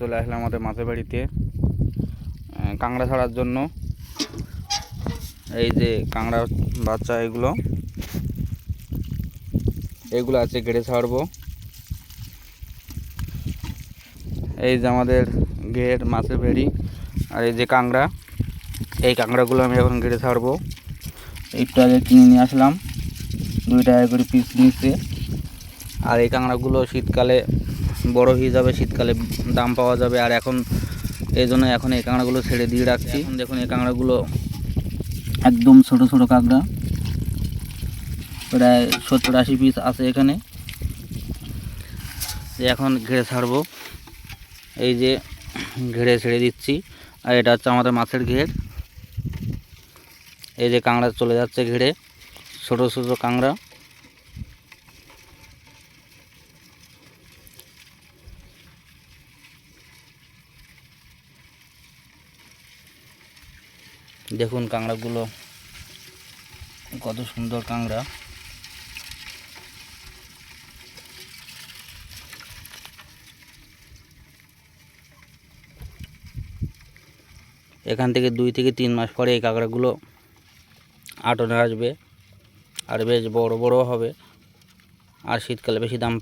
চলে আসলাম আমাদের মাছের বাড়িতে কাঁকড়া ছাড়ার জন্য। এই যে কাঁকড়া বাচ্চা এগুলো এগুলো আছে ঘেড়ে ছাড়বো। এই যে আমাদের ঘের মাছের ভেড়ি, আর এই যে কাঁকড়া, এই কাঁকড়াগুলো আমি এখন ঘেড়ে ছাড়বো। একটু আগে কিনে নিয়ে আসলাম, দুই টাকা করে পিস নিচ্ছে আর এই কাঁকড়াগুলো শীতকালে বড় হয়ে যাবে, শীতকালে দাম পাওয়া যাবে। আর এখন এই জন্য এখন এই কাঁকড়াগুলো ছেড়ে দিয়ে রাখছি। দেখুন এই কাঁকড়াগুলো একদম ছোট ছোট কাঁকড়া। প্রায় সত্তর আশি পিস আছে এখানে। এখন ঘেড়ে ছাড়বো। এই যে ঘেড়ে ছেড়ে দিচ্ছি। আর এটা হচ্ছে আমাদের মাছের ঘের। এই যে কাঁকড়া চলে যাচ্ছে ঘেড়ে। ছোট ছোট কাঁকড়া। দেখুন কাঁকড়াগুলো, কত সুন্দর কাঁকড়া। এখান থেকে দুই থেকে তিন মাস পরে এই কাঁকড়াগুলো আটনে আসবে, আর বেশ বড় বড় হবে, আর শীতকালে বেশি দাম